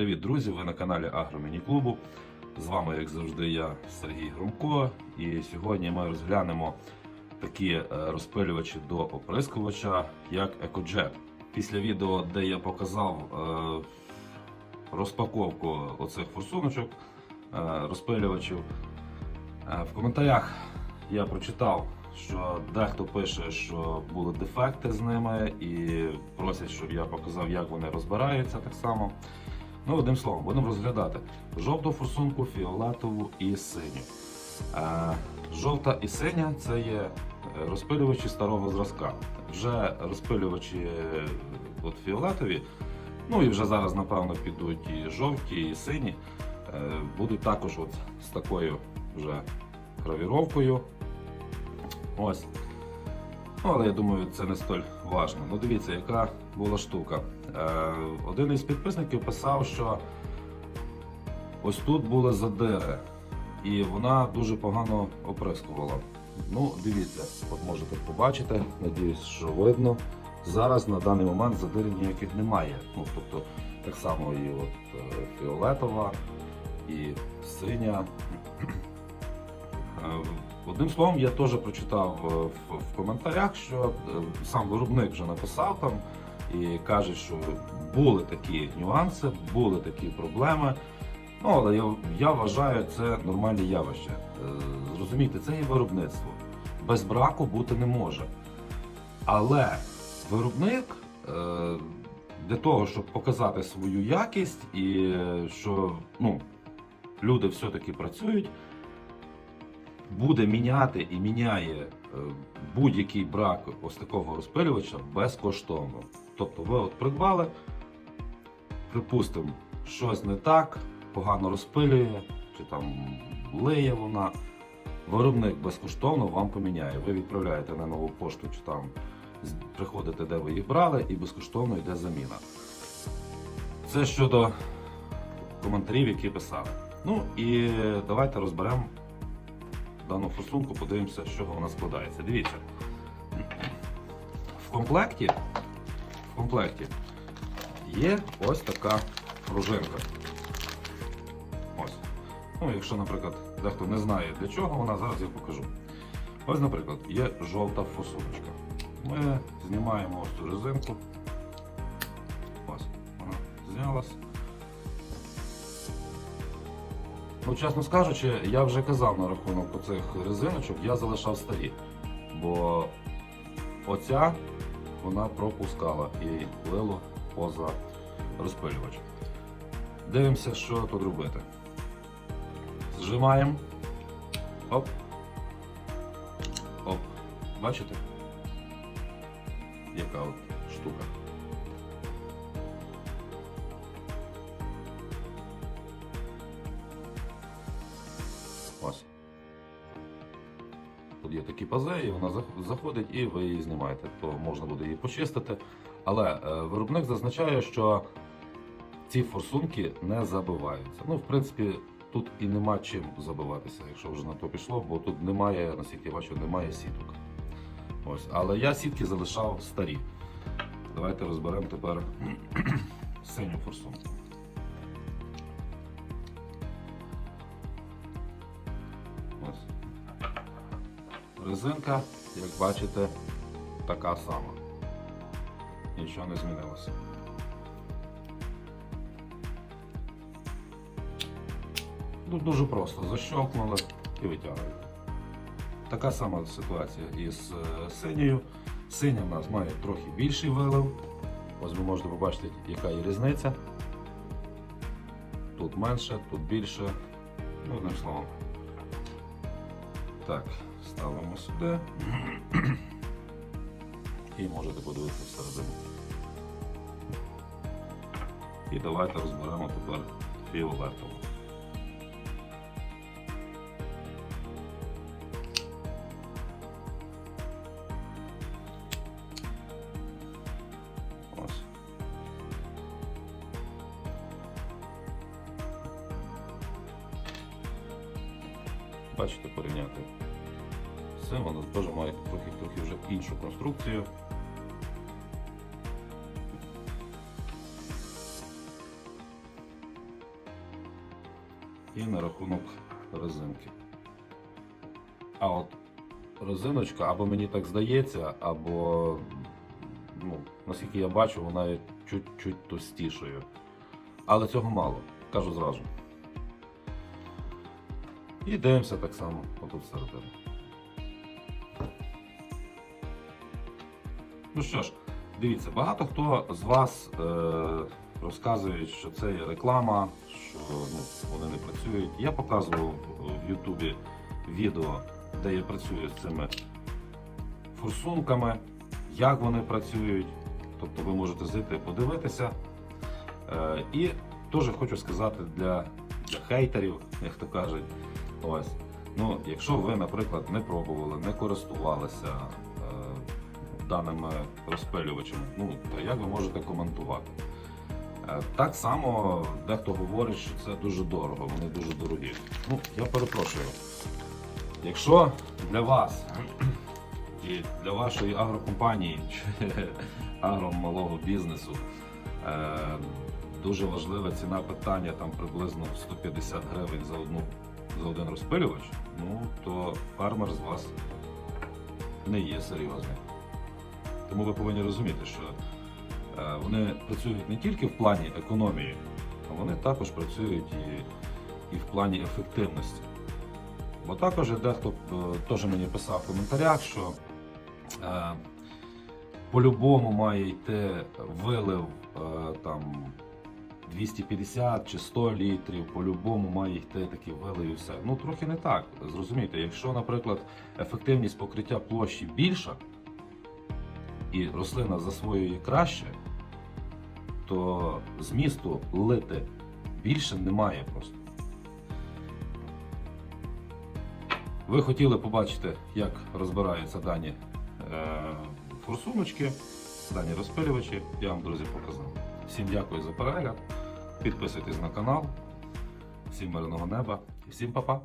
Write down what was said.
Привіт, друзі! Ви на каналі Агромініклубу. З вами, як завжди, я Сергій Громко. І сьогодні ми розглянемо такі е, розпилювачі до оприскувача, як EcoJet. Після відео, де я показав е, розпаковку оцих форсуночок е, розпилювачів, в коментарях я прочитав, що дехто пише, що були дефекти з ними, і просять, щоб я показав, як вони розбираються так само. Ну, одним словом, будемо розглядати жовту форсунку, фіолетову і синю. Е, жовта і синя це є е, розпилювачі старого зразка. Вже розпилювачі е, от фіолетові, ну і вже зараз, напевно, підуть і жовті, і сині. Будуть також от з такою вже гравіровкою. Ось. Але я думаю, це не столь важно. Ну, дивіться, яка була штука. Е, один із підписників писав, що ось тут були задири, і вона дуже погано оприскувала. Ну, дивіться, от можете побачити, надіюсь, що видно. Зараз на даний момент задирів ніяких немає. Ну, тобто, так само і от е, фіолетова, і синя. Е, Одним словом, я теж прочитав е, в, коментарях, що е, сам виробник вже написав там і каже, що були такі нюанси, були такі проблеми. Ну, але я, я вважаю, це нормальне явище. Е, Зрозумійте, це є виробництво. Без браку бути не може. Але виробник е, для того, щоб показати свою якість і е, що ну, люди все-таки працюють, буде міняти і міняє е, будь-який брак ось такого розпилювача безкоштовно. Тобто ви от придбали, припустимо, щось не так, погано розпилює, чи там лиє вона. Виробник безкоштовно вам поміняє. Ви відправляєте на нову пошту, чи там приходите, де ви їх брали, і безкоштовно йде заміна. Це щодо коментарів, які писали. Ну і давайте розберемо дану форсунку, подивимося, з чого вона складається. Дивіться. В комплекті, в комплекті є ось така пружинка. Ось. Ну, якщо, наприклад, дехто не знає для чого вона, зараз я покажу. Ось, наприклад, є жовта форсуночка. Ми знімаємо ось цю резинку. Ось, вона знялась. Ну, чесно скажучи, я вже казав на рахунок оцих резиночок, я залишав старі. Бо оця вона пропускала і лило поза розпилювач. Дивимося, що тут робити. Зжимаємо. Оп. Оп. Бачите? Яка от штука. Тут є такі пази, і вона заходить, і ви її знімаєте. То можна буде її почистити. Але е, виробник зазначає, що ці форсунки не забиваються. Ну, в принципі, тут і нема чим забиватися, якщо вже на то пішло, бо тут немає, наскільки я бачу, немає сіток. Ось. Але я сітки залишав старі. Давайте розберемо тепер синю форсунку. Резинка, як бачите, така сама. Нічого не змінилося. Тут дуже просто защелкнули і витягуєте. Така сама ситуація із е, синьою. Синя в нас має трохи більший вилив. Ось ви можете побачити, яка є різниця. Тут менше, тут більше. Ну, одним словом. Так, ставимо сюди. І можете подивитися всередину. І давайте розберемо тепер фіолетову. Ось. Бачите, порівняти. Все, воно теж має трохи, трохи вже іншу конструкцію. і на рахунок резинки. А от резиночка, або мені так здається, або, ну, наскільки я бачу, вона є чуть-чуть товстішою. Але цього мало, кажу зразу. І дивимося так само отут всередину. Ну що ж, дивіться, багато хто з вас е, розказує, що це є реклама, що ну, вони не працюють. Я показував в Ютубі відео, де я працюю з цими форсунками, як вони працюють. Тобто ви можете зайти подивитися. Е, і теж хочу сказати для, для хейтерів, як то кажуть. Ось. Ну, якщо ви, наприклад, не пробували, не користувалися е, даними розпилювачами, ну, то як ви можете коментувати? Е, так само дехто говорить, що це дуже дорого, вони дуже дорогі. Ну, я перепрошую. Якщо для вас і для вашої агрокомпанії чи агромалого бізнесу е, дуже важлива ціна питання там приблизно 150 гривень за одну за один розпилювач, ну то фермер з вас не є серйозний. Тому ви повинні розуміти, що е, вони працюють не тільки в плані економії, а вони також працюють і, і в плані ефективності. Бо також дехто е, теж мені писав в коментарях, що е, по-любому має йти вилив е, там 250 чи 100 літрів, по-любому має йти такі вилив і все. Ну трохи не так. Зрозумійте, якщо, наприклад, ефективність покриття площі більша і рослина засвоює краще, то змісту лити більше немає просто. Ви хотіли побачити, як розбираються дані е, форсуночки, дані розпилювачі. Я вам, друзі, показав. Всім дякую за перегляд. Підписуйтесь на канал. Всім мирного неба і всім па-па.